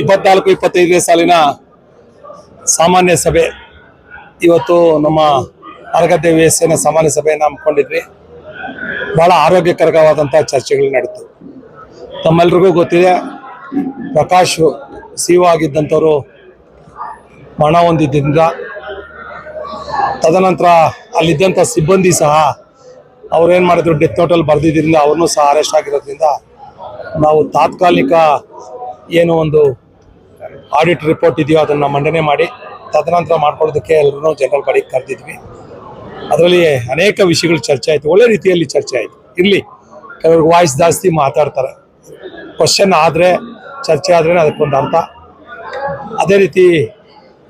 ಇಪ್ಪತ್ನಾಲ್ಕು, ಇಪ್ಪತ್ತೈದನೇ ಸಾಲಿನ ಸಾಮಾನ್ಯ ಸಭೆ. ಇವತ್ತು ನಮ್ಮ ಅರಗದ್ದೆ ವ್ಯವಸ್ಥೆನ ಸಾಮಾನ್ಯ ಸಭೆಯನ್ನು ಹಮ್ಮಿಕೊಂಡಿದ್ವಿ. ಬಹಳ ಆರೋಗ್ಯಕರವಾದಂಥ ಚರ್ಚೆಗಳು ನಡೀತು ತಮ್ಮೆಲ್ರಿಗೂ ಗೊತ್ತಿದೆ, ಪ್ರಕಾಶ್ ಸಿ ಆಗಿದ್ದಂಥವರು ಮರಣ ಹೊಂದಿದ್ದರಿಂದ ತದನಂತರ ಅಲ್ಲಿದ್ದಂಥ ಸಿಬ್ಬಂದಿ ಸಹ ಅವ್ರೇನು ಮಾಡಿದ್ರು, ಡೆತ್ ನೋಟಲ್ಲಿ ಬರೆದಿದ್ದರಿಂದ ಅವ್ರನ್ನೂ ಸಹ ಅರೆಸ್ಟ್ ಆಗಿರೋದ್ರಿಂದ ನಾವು ತಾತ್ಕಾಲಿಕ ಏನು ಒಂದು ಆಡಿಟ್ ರಿಪೋರ್ಟ್ ಇದೆಯೋ ಅದನ್ನು ಮಂಡನೆ ಮಾಡಿ ತದನಂತರ ಮಾಡ್ಕೊಳ್ಳೋದಕ್ಕೆ ಎಲ್ಲರೂ ಜನರಲ್ ಬಾಡಿಗೆ ಕರೆದಿದ್ವಿ. ಅದರಲ್ಲಿ ಅನೇಕ ವಿಷಯಗಳು ಚರ್ಚೆ ಆಯಿತು. ಒಳ್ಳೆ ರೀತಿಯಲ್ಲಿ ಚರ್ಚೆ ಆಯಿತು. ಇರಲಿ. ಕೆಲವ್ರಿಗೆ ವಾಯ್ಸ್ ಜಾಸ್ತಿ ಮಾತಾಡ್ತಾರೆ. ಕ್ವಶನ್ ಆದರೆ, ಚರ್ಚೆ ಆದ್ರೇ ಅದಕ್ಕೊಂದು ಅರ್ಥ. ಅದೇ ರೀತಿ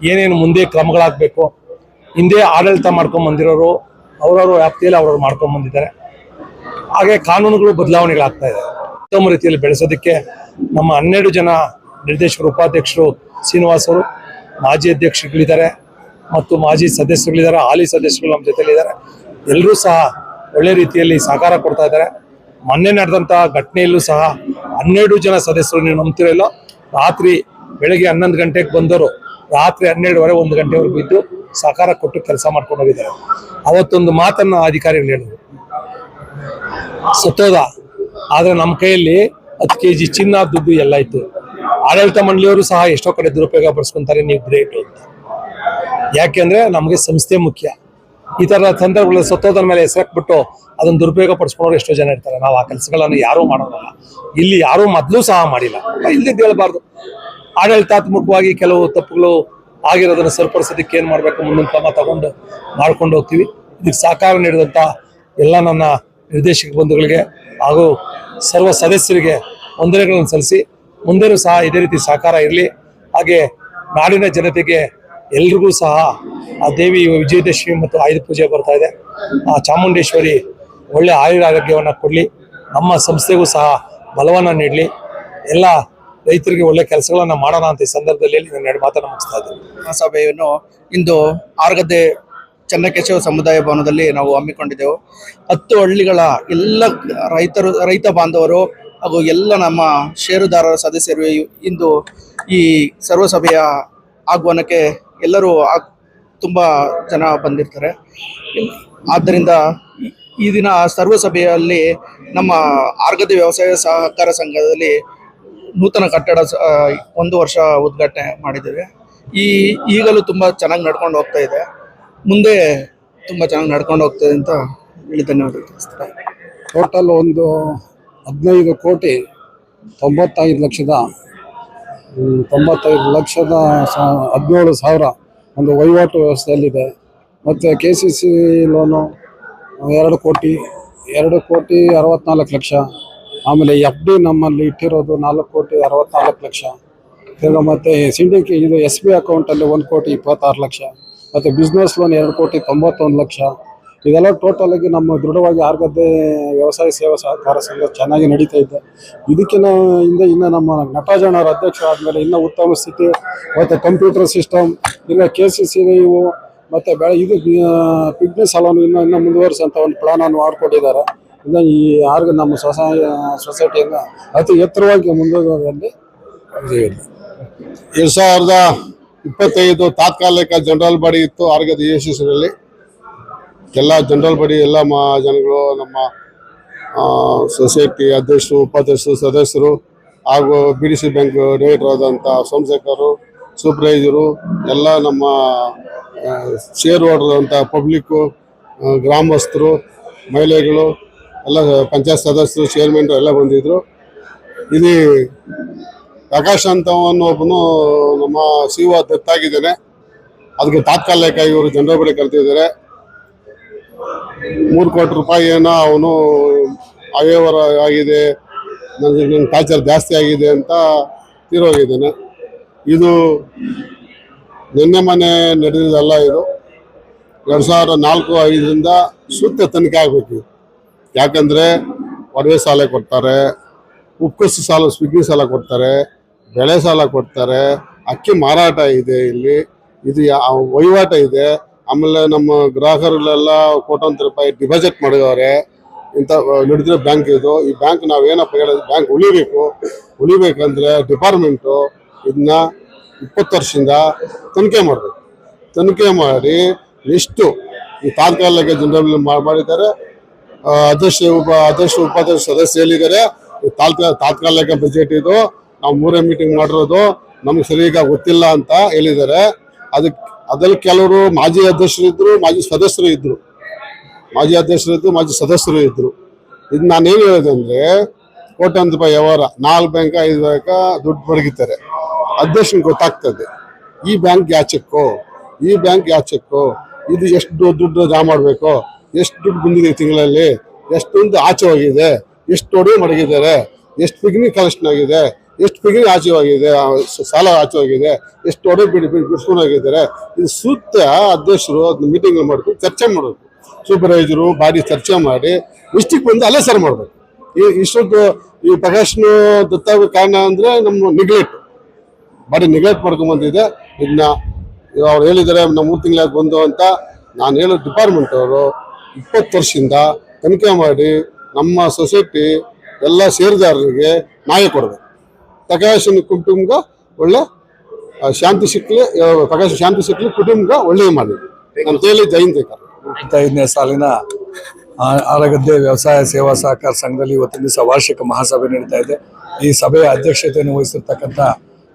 ಏನೇನು ಮುಂದೆ ಕ್ರಮಗಳಾಗಬೇಕು. ಹಿಂದೆ ಆಡಳಿತ ಮಾಡ್ಕೊಂಡು ಬಂದಿರೋರು, ಅವ್ರವ್ರ ವ್ಯಾಪ್ತಿಯಲ್ಲಿ ಅವ್ರವ್ರು ಮಾಡ್ಕೊಂಡು ಬಂದಿದ್ದಾರೆ. ಹಾಗೆ ಕಾನೂನುಗಳು ಬದಲಾವಣೆಗಳಾಗ್ತಾ ಇದೆ. ಉತ್ತಮ ರೀತಿಯಲ್ಲಿ ಬೆಳೆಸೋದಕ್ಕೆ ನಮ್ಮ ಹನ್ನೆರಡು ಜನ ನಿರ್ದೇಶಕರು, ಉಪಾಧ್ಯಕ್ಷರು, ಶ್ರೀನಿವಾಸ್ ಅವರು, ಮಾಜಿ ಅಧ್ಯಕ್ಷರುಗಳಿದ್ದಾರೆ ಮತ್ತು ಮಾಜಿ ಸದಸ್ಯರುಗಳಿದ್ದಾರೆ, ಹಾಲಿ ಸದಸ್ಯರು ನಮ್ಮ ಜೊತೆಲಿದ್ದಾರೆ. ಎಲ್ಲರೂ ಸಹ ಒಳ್ಳೆ ರೀತಿಯಲ್ಲಿ ಸಹಕಾರ ಕೊಡ್ತಾ ಇದ್ದಾರೆ. ಮೊನ್ನೆ ನಡೆದಂತಹ ಘಟನೆಯಲ್ಲೂ ಸಹ ಹನ್ನೆರಡು ಜನ ಸದಸ್ಯರು ನೀವು ನಂಬ್ತಿರಲ್ಲ ರಾತ್ರಿ ಬೆಳಗ್ಗೆ ಹನ್ನೊಂದು ಗಂಟೆಗೆ ಬಂದವರು ರಾತ್ರಿ ಹನ್ನೆರಡುವರೆ ಒಂದು ಗಂಟೆವರೆಗೂ ಇದ್ದು ಸಹಕಾರ ಕೊಟ್ಟು ಕೆಲಸ ಮಾಡ್ಕೊಂಡು ಹೋಗಿದ್ದಾರೆ. ಅವತ್ತೊಂದು ಮಾತನ್ನ ಅಧಿಕಾರಿಗಳು ಹೇಳಿದರು. ಸತ್ತೋದ. ಆದರೆ ನಮ್ಮ ಕೈಯಲ್ಲಿ ಹತ್ತು ಕೆ ಜಿ ಚಿನ್ನ ದುಡ್ಡು ಎಲ್ಲ ಇತ್ತು. ಆಡಳಿತ ಮಂಡಳಿಯವರು ಸಹ ಎಷ್ಟೋ ಕಡೆ ದುರುಪಯೋಗ ಪಡಿಸ್ಕೊಂತಾರೆ ನೀವು ಗ್ರೇಟ್ ಅಂತ. ಯಾಕೆಂದ್ರೆ ನಮಗೆ ಸಂಸ್ಥೆ ಮುಖ್ಯ. ಈ ತರ ಸಂದರ್ಭಗಳಲ್ಲಿ ಸತ್ತೋದ್ರ ಮೇಲೆ ಹೆಸರಾಕ್ಬಿಟ್ಟು ಅದನ್ನ ದುರುಪಯೋಗ ಪಡಿಸ್ಕೊಂಡವ್ರು ಎಷ್ಟೋ ಜನ ಇರ್ತಾರೆ. ನಾವು ಆ ಕೆಲಸಗಳನ್ನು ಯಾರೂ ಮಾಡೋದಲ್ಲ. ಇಲ್ಲಿ ಯಾರೂ ಮೊದಲು ಸಹ ಮಾಡಿಲ್ಲ. ಇಲ್ದಿದ್ದು ಹೇಳ್ಬಾರ್ದು. ಆಡಳಿತಾತ್ಮಕವಾಗಿ ಕೆಲವು ತಪ್ಪುಗಳು ಆಗಿರೋದನ್ನ ಸರಿಪಡಿಸೋದಕ್ಕೆ ಏನು ಮಾಡಬೇಕು? ಮುಂದಿನ ಕ್ರಮ ತಗೊಂಡು ಮಾಡ್ಕೊಂಡು ಹೋಗ್ತೀವಿ. ಇದಕ್ಕೆ ಸಹಕಾರ ನೀಡಿದಂತ ಎಲ್ಲ ನನ್ನ ನಿರ್ದೇಶಕ ಬಂಧುಗಳಿಗೆ ಹಾಗೂ ಸರ್ವ ಸದಸ್ಯರಿಗೆ ವಂದನೆಗಳನ್ನು ಸಲ್ಲಿಸಿ ಮುಂದೆನೂ ಸಹ ಇದೇ ರೀತಿ ಸಹಕಾರ ಇರಲಿ. ಹಾಗೆ ನಾಡಿನ ಜನತೆಗೆ ಎಲ್ರಿಗೂ ಸಹ ಆ ದೇವಿ ವಿಜಯದಶಮಿ ಮತ್ತು ಆಯುಧ ಪೂಜೆ ಬರ್ತಾ ಇದೆ. ಆ ಚಾಮುಂಡೇಶ್ವರಿ ಒಳ್ಳೆ ಆಯುರ ಆರೋಗ್ಯವನ್ನು ಕೊಡಲಿ. ನಮ್ಮ ಸಂಸ್ಥೆಗೂ ಸಹ ಬಲವನ್ನು ನೀಡಲಿ. ಎಲ್ಲ ರೈತರಿಗೆ ಒಳ್ಳೆ ಕೆಲಸಗಳನ್ನು ಮಾಡೋಣ ಅಂತ ಈ ಸಂದರ್ಭದಲ್ಲಿ ನಾನು ಎರಡು ಮಾತನ್ನು ಮುಗಿಸ್ತಾ ಇದ್ದೀನಿ. ಸಭೆಯನ್ನು ಇಂದು ಆರ್ಗದ್ದೆ ಚನ್ನಕೇಶವ ಸಮುದಾಯ ಭವನದಲ್ಲಿ ನಾವು ಹಮ್ಮಿಕೊಂಡಿದ್ದೆವು. ಹತ್ತು ಹಳ್ಳಿಗಳ ಎಲ್ಲ ರೈತರು, ರೈತ ಬಾಂಧವರು ಹಾಗೂ ಎಲ್ಲ ನಮ್ಮ ಷೇರುದಾರರ ಸದಸ್ಯರು ಇಂದು ಈ ಸರ್ವಸಭೆಯ ಆಹ್ವಾನಕ್ಕೆ ಎಲ್ಲರೂ ತುಂಬ ಜನ ಬಂದಿರ್ತಾರೆ. ಆದ್ದರಿಂದ ಈ- ಈ ದಿನ ಸರ್ವಸಭೆಯಲ್ಲಿ ನಮ್ಮ ಆರ್ಗದ ವ್ಯವಸಾಯ ಸಹಕಾರ ಸಂಘದಲ್ಲಿ ನೂತನ ಕಟ್ಟಡ ಒಂದು ವರ್ಷ ಉದ್ಘಾಟನೆ ಮಾಡಿದ್ದೇವೆ. ಈ ಈಗಲೂ ತುಂಬ ಚೆನ್ನಾಗಿ ನಡ್ಕೊಂಡು ಹೋಗ್ತಾ ಇದೆ. ಮುಂದೆ ತುಂಬ ಚೆನ್ನಾಗಿ ನಡ್ಕೊಂಡು ಹೋಗ್ತದೆ ಅಂತ ಹೇಳಿ ಧನ್ಯವಾದ ಟೋಟಲ್ ಒಂದು ಹದಿನೈದು ಕೋಟಿ ತೊಂಬತ್ತೈದು ಲಕ್ಷದ ತೊಂಬತ್ತೈದು ಲಕ್ಷದ ಹದಿನೇಳು ಸಾವಿರ ಒಂದು ವಹಿವಾಟು ವ್ಯವಸ್ಥೆಯಲ್ಲಿದೆ. ಮತ್ತು ಕೆ ಸಿ ಸಿ ಲೋನು ಎರಡು ಕೋಟಿ ಎರಡು ಕೋಟಿ ಅರವತ್ನಾಲ್ಕು ಲಕ್ಷ. ಆಮೇಲೆ ಎಫ್ ಡಿ ನಮ್ಮಲ್ಲಿ ಇಟ್ಟಿರೋದು ನಾಲ್ಕು ಕೋಟಿ ಅರವತ್ನಾಲ್ಕು ಲಕ್ಷ. ತಿರ್ಗ ಮತ್ತು ಸಿಂಡಿಕೆ ಇದು ಎಸ್ ಬಿ ಅಕೌಂಟಲ್ಲಿ ಒಂದು ಕೋಟಿ ಇಪ್ಪತ್ತಾರು ಲಕ್ಷ. ಮತ್ತು ಬಿಸ್ನೆಸ್ ಲೋನ್ ಎರಡು ಕೋಟಿ ತೊಂಬತ್ತೊಂದು ಲಕ್ಷ. ಇದೆಲ್ಲ ಟೋಟಲ್ ಆಗಿ ನಮ್ಮ ದೃಢವಾಗಿ ಆರ್ಗದ್ದೆ ವ್ಯವಸಾಯ ಸೇವಾ ಸಹಕಾರ ಸಂಘ ಚೆನ್ನಾಗಿ ನಡೀತಾ ಇದೆ. ಇದಕ್ಕಿಂತ ಹಿಂದೆ ಇನ್ನು ನಮ್ಮ ನಟರಾಜಣ್ಣ ಅವ್ರ ಅಧ್ಯಕ್ಷ ಆದಮೇಲೆ ಇನ್ನೂ ಉತ್ತಮ ಸ್ಥಿತಿ, ಮತ್ತು ಕಂಪ್ಯೂಟರ್ ಸಿಸ್ಟಮ್ ಇಲ್ಲ ಕೆ ಸಿ ಸಿ ಇವು, ಮತ್ತು ಬೆಳೆ ಇದು ಪಿಗ್ನೆಸ್ ಸಾಲವನ್ನು ಇನ್ನೂ ಇನ್ನೂ ಮುಂದುವರಿಸೋಂಥ ಒಂದು ಪ್ಲಾನನ್ನು ಮಾಡಿಕೊಟ್ಟಿದ್ದಾರೆ ಇನ್ನು ಈ ಆರ್ಗ, ನಮ್ಮ ಸ್ವಸಹಾಯ, ಸೊಸೈಟಿಯನ್ನು ಅತಿ ಎತ್ತರವಾಗಿ ಮುಂದುವರಿಯಲ್ಲಿ ಎರಡ್ ಸಾವಿರದ ಇಪ್ಪತ್ತೈದು ತಾತ್ಕಾಲಿಕ ಜನರಲ್ ಬಾಡಿ ಇತ್ತು ಆರ್ಗದ ಯಶಸ್ಸಿನಲ್ಲಿ. ಎಲ್ಲ ಜನರಲ್ ಬಡಿ ಎಲ್ಲ ಜನಗಳು, ನಮ್ಮ ಸೊಸೈಟಿ ಅಧ್ಯಕ್ಷರು, ಉಪಾಧ್ಯಕ್ಷರು, ಸದಸ್ಯರು ಹಾಗೂ B D C bank director ಆದಂಥ ಸೋಮಶೇಖರು, ಸೂಪರ್ವೈಸರು, ಎಲ್ಲ ನಮ್ಮ ಶೇರ್ ಅಂತ ಪಬ್ಲಿಕ್ಕು ಗ್ರಾಮಸ್ಥರು ಮಹಿಳೆಗಳು ಎಲ್ಲ ಪಂಚಾಯತ್ ಸದಸ್ಯರು ಚೇರ್ಮನ್ ಎಲ್ಲ ಬಂದಿದ್ರು. ಇಲ್ಲಿ ಪ್ರಕಾಶ್ ಅಂತ ಒಬ್ಬನು ನಮ್ಮ ಶಿವ ದತ್ತಾಗಿದ್ದಾನೆ. ಅದಕ್ಕೆ ತಾತ್ಕಾಲಿಕ ಇವರು ಜನರ ಬಳಿ ಕರೆದಿದ್ದಾರೆ. ಮೂರು ಕೋಟಿ ರೂಪಾಯಿ ಏನೋ ಅವನು ಅವ್ಯವಹಾರ ಆಗಿದೆ ನನಗೆ ನನ್ನ ಟಾರ್ಚರ್ ಜಾಸ್ತಿ ಆಗಿದೆ ಅಂತ ತೀರೋಗಿದ್ದಾನೆ. ಇದು ನಿನ್ನೆ ಮನೆ ನಡೆದಿದ್ದಲ್ಲ ಇದು. ಎರಡು ಸಾವಿರದ ನಾಲ್ಕು, ಐದರಿಂದ ಸೂಕ್ತ ತನಿಖೆ ಆಗಬೇಕು. ಯಾಕಂದರೆ ಒಡವೆ ಸಾಲ ಕೊಡ್ತಾರೆ ಉಪ್ಪು ಸಾಲ, ಸ್ವಿಗ್ಗಿ ಸಾಲ ಕೊಡ್ತಾರೆ, ಬೆಳೆ ಸಾಲ ಕೊಡ್ತಾರೆ, ಅಕ್ಕಿ ಮಾರಾಟ ಇದೆ ಇಲ್ಲಿ. ಇದು ವಹಿವಾಟ ಇದೆ. ಆಮೇಲೆ ನಮ್ಮ ಗ್ರಾಹಕರಲ್ಲೆಲ್ಲ ಕೋಟಾಂತರ ರೂಪಾಯಿ ಡಿಪಾಸಿಟ್ ಮಾಡಿದವ್ರೆ. ಇಂಥ ನಡೆದಿರೋ ಬ್ಯಾಂಕ್ ಇದು. ಈ ಬ್ಯಾಂಕ್ ನಾವೇನಪ್ಪ ಹೇಳೋದು? ಬ್ಯಾಂಕ್ ಉಳಿಬೇಕು. ಉಳಿಬೇಕಂದ್ರೆ ಡಿಪಾರ್ಟ್ಮೆಂಟು ಇದನ್ನ ಇಪ್ಪತ್ತು ವರ್ಷದಿಂದ ತನಿಖೆ ಮಾಡಬೇಕು. ತನಿಖೆ ಮಾಡಿ ಎಷ್ಟು ಈ ತಾತ್ಕಾಲಿಕ ಜನರಲ್ ಮಾಡಿದ್ದಾರೆ. ಅಧ್ಯಕ್ಷ, ಉಪ, ಅಧ್ಯಕ್ಷ, ಉಪಾಧ್ಯಕ್ಷ ಸದಸ್ಯ ಹೇಳಿದ್ದಾರೆ ಈ ತಾತ್ಕಾಲ ತಾತ್ಕಾಲಿಕ ಬಜೆಟ್ ಇದು. ನಾವು ಮೂರೇ ಮೀಟಿಂಗ್ ಮಾಡಿರೋದು. ನಮ್ಗೆ ಸರಿಯಾಗಿ ಗೊತ್ತಿಲ್ಲ ಅಂತ ಹೇಳಿದ್ದಾರೆ. ಅದಕ್ಕೆ ಅದ್ರಲ್ಲಿ ಕೆಲವರು ಮಾಜಿ ಅಧ್ಯಕ್ಷರು ಇದ್ರು, ಮಾಜಿ ಸದಸ್ಯರು ಇದ್ರು. ಮಾಜಿ ಅಧ್ಯಕ್ಷರು ಇದ್ರು, ಮಾಜಿ ಸದಸ್ಯರು ಇದ್ರು. ಇದು ನಾನೇನು ಹೇಳಿದೆ ಅಂದ್ರೆ ಕೋಟ್ಯಾಂತರ ರೂಪಾಯಿ ವ್ಯವಹಾರ. ನಾಲ್ಕು ಬ್ಯಾಂಕ್ ಐದು ಬ್ಯಾಂಕ ದುಡ್ಡು ಬರಗಿತಾರೆ. ಅಧ್ಯಕ್ಷನಿಗೆ ಗೊತ್ತಾಗ್ತದೆ. ಈ ಬ್ಯಾಂಕ್ ಯಾವ ಚೆಕ್ಕು ಈ ಬ್ಯಾಂಕ್ ಯಾವ ಚೆಕ್ಕು ಇದು ಎಷ್ಟು ದುಡ್ಡು ಜಾ ಮಾಡಬೇಕು? ಎಷ್ಟು ದುಡ್ಡು ಬಂದಿದೆ ತಿಂಗಳಲ್ಲಿ? ಎಷ್ಟೊಂದು ಆಚೆ ಹೋಗಿದೆ? ಎಷ್ಟು ಒಡವೆ ಮಡಗಿದ್ದಾರೆ? ಎಷ್ಟು ಪಿಗ್ನಿ ಕಲೆಕ್ಷನ್ ಆಗಿದೆ? ಎಷ್ಟು ಪಿಗ್ನಿ ಆಚೆವಾಗಿದೆ ಸಾಲ ಆಚೆ ಹೋಗಿದೆ ಎಷ್ಟು ಒಡೆ ಬಿಡಿ ಬಿಡಿ ಬಿಡ್ಸ್ಕೊಂಡು ಹೋಗಿದ್ದಾರೆ ಇದು ಸೂಕ್ತ ಅಧ್ಯಕ್ಷರು ಅದನ್ನ ಮೀಟಿಂಗ್ ಮಾಡ್ಕೊಂಡು ಚರ್ಚೆ ಮಾಡಬೇಕು. ಸೂಪರ್ವೈಸರು ಬಾಡಿ ಚರ್ಚೆ ಮಾಡಿ ಇಷ್ಟಕ್ಕೆ ಬಂದು ಅಲ್ಲೇ ಸರ್ ಮಾಡಬೇಕು. ಈ ಇಷ್ಟೊಂದು ಈ ಪ್ರಕಾಶ್ನು ದತ್ತಾಗ ಕಾರಣ ಅಂದರೆ ನಮ್ಮ ನೆಗ್ಲೆಕ್ಟ್ ಬಾಡಿ ನೆಗ್ಲೆಕ್ಟ್ ಮಾಡ್ಕೊಂಬಂದಿದೆ ಇದನ್ನ ಅವ್ರು ಹೇಳಿದ್ದಾರೆ ನಮ್ಮ ಮೂರು ತಿಂಗಳಾಗ ಬಂದು ಅಂತ ನಾನು ಹೇಳೋ ಡಿಪಾರ್ಟ್ಮೆಂಟ್ ಅವರು ಇಪ್ಪತ್ತು ವರ್ಷದಿಂದ ತನಿಖೆ ಮಾಡಿ ನಮ್ಮ ಸೊಸೈಟಿ ಎಲ್ಲ ಸೇರಿದಾರರಿಗೆ ನ್ಯಾಯ ಕೊಡಬೇಕು. ಪ್ರಕಾಶನ ಕುಟುಂಬ ಒಳ್ಳೆ ಶಾಂತಿ ಸಿಕ್ಲಿ ಆ, ಪ್ರಕಾಶ ಶಾಂತಿ ಸಿಕ್ಲಿ ಕುಟುಂಬ ಒಳ್ಳೆಯ ಮಾಡಿ ಅಂತೇಳಿ ಜಯಂತಿ ಐದನೇ ಸಾಲಿನ ಆರಗದ್ದೆ ವ್ಯವಸಾಯ ಸೇವಾ ಸಹಕಾರ ಸಂಘದಲ್ಲಿ ಇವತ್ತಿನ ದಿವಸ ವಾರ್ಷಿಕ ಮಹಾಸಭೆ ನಡೀತಾ ಇದೆ. ಈ ಸಭೆಯ ಅಧ್ಯಕ್ಷತೆಯನ್ನು ವಹಿಸಿರ್ತಕ್ಕಂಥ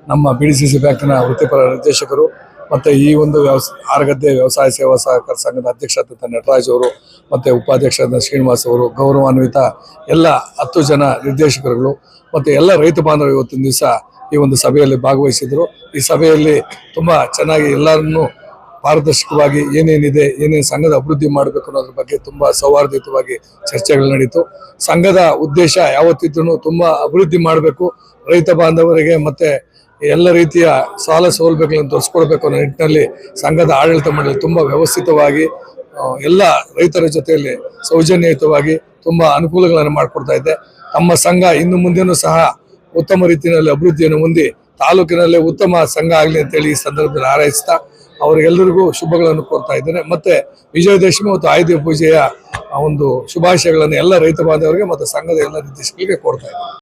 ನಮ್ಮ ಬಿ ಡಿ ಸಿ ಸಿ ಬ್ಯಾಂಕ್ನ ವೃತ್ತಿಪರ ನಿರ್ದೇಶಕರು ಮತ್ತೆ ಈ ಒಂದು ವ್ಯವಸ, ಆರಗದ್ದೆ ವ್ಯವಸಾಯ ಸೇವಾ ಸಹಕಾರ ಸಂಘದ ಅಧ್ಯಕ್ಷರಾದಂಥ ನಟರಾಜ್ ಅವರು, ಮತ್ತೆ ಉಪಾಧ್ಯಕ್ಷರಾದ ಶ್ರೀನಿವಾಸ್ ಅವರು ಗೌರವಾನ್ವಿತ ಎಲ್ಲ ಹತ್ತು ಜನ ನಿರ್ದೇಶಕರುಗಳು, ಮತ್ತೆ ಎಲ್ಲ ರೈತ ಬಾಂಧವರು ಇವತ್ತಿನ ದಿವಸ ಈ ಒಂದು ಸಭೆಯಲ್ಲಿ ಭಾಗವಹಿಸಿದ್ರು. ಈ ಸಭೆಯಲ್ಲಿ ತುಂಬಾ ಚೆನ್ನಾಗಿ ಎಲ್ಲರನ್ನೂ ಪಾರದರ್ಶಕವಾಗಿ ಏನೇನಿದೆ, ಏನೇನು ಸಂಘದ ಅಭಿವೃದ್ಧಿ ಮಾಡಬೇಕು ಅನ್ನೋದ್ರ ಬಗ್ಗೆ ತುಂಬಾ ಸೌಹಾರ್ದಯುತವಾಗಿ ಚರ್ಚೆಗಳು ನಡೀತು. ಸಂಘದ ಉದ್ದೇಶ ಯಾವತ್ತಿದ್ರು ತುಂಬಾ ಅಭಿವೃದ್ಧಿ ಮಾಡಬೇಕು. ರೈತ ಬಾಂಧವರಿಗೆ ಮತ್ತೆ ಎಲ್ಲ ರೀತಿಯ ಸಾಲ ಸೌಲಭ್ಯಗಳನ್ನು ತೋರಿಸ್ಕೊಡ್ಬೇಕು ಅನ್ನೋ ನಿಟ್ಟಿನಲ್ಲಿ ಸಂಘದ ಆಡಳಿತ ಮಂಡಳಿ ತುಂಬ ವ್ಯವಸ್ಥಿತವಾಗಿ ಎಲ್ಲ ರೈತರ ಜೊತೆಯಲ್ಲಿ ಸೌಜನ್ಯಯುತವಾಗಿ ತುಂಬ ಅನುಕೂಲಗಳನ್ನು ಮಾಡಿಕೊಡ್ತಾ ಇದೆ. ತಮ್ಮ ಸಂಘ ಇನ್ನು ಮುಂದೆನೂ ಸಹ ಉತ್ತಮ ರೀತಿಯಲ್ಲಿ ಅಭಿವೃದ್ಧಿಯನ್ನು ಹೊಂದಿ ತಾಲೂಕಿನಲ್ಲೇ ಉತ್ತಮ ಸಂಘ ಆಗಲಿ ಅಂತೇಳಿ ಈ ಸಂದರ್ಭದಲ್ಲಿ ಹಾರೈಸ್ತಾ ಅವರಿಗೆಲ್ಲರಿಗೂ ಶುಭಗಳನ್ನು ಕೋರ್ತಾ ಇದ್ದೇನೆ. ಮತ್ತೆ ವಿಜಯದಶಮಿ ಮತ್ತು ಆಯುಧ ಪೂಜೆಯ ಒಂದು ಶುಭಾಶಯಗಳನ್ನು ಎಲ್ಲ ರೈತ ಬಾಂಧವರಿಗೆ ಮತ್ತು ಸಂಘದ ಎಲ್ಲ ನಿರ್ದೇಶಕರಿಗೆ ಕೋರ್ತಾ ಇದ್ದೇನೆ.